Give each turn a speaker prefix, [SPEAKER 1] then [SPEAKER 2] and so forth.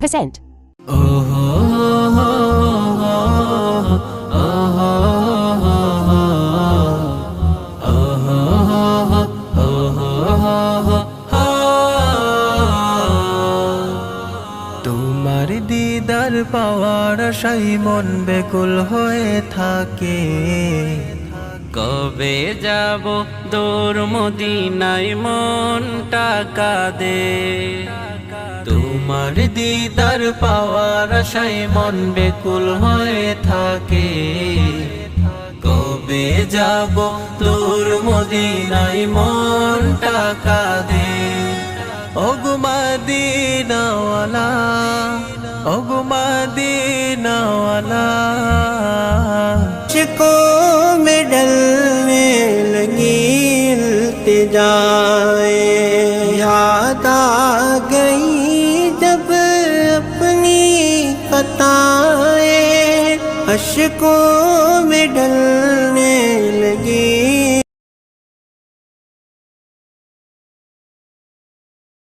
[SPEAKER 1] percent.
[SPEAKER 2] তোমার দিদার পাওয়ার আশাই মন বেকুল হয়ে থাকে কবে যাব দূর মদিনায় মন টাকা দে তোমার দিদার পাওয়ার আশাই মন বেকুল হয়ে থাকে কবে যাব দূর মদিনায় মন টাকা দে ওগুমাদিনাওয়ালা ওগুমাদিনাওয়ালা
[SPEAKER 3] मुझको में डलने लगी इल्तिजाए याद आ गई اب اپنی قطائیں اشکوں میں ڈل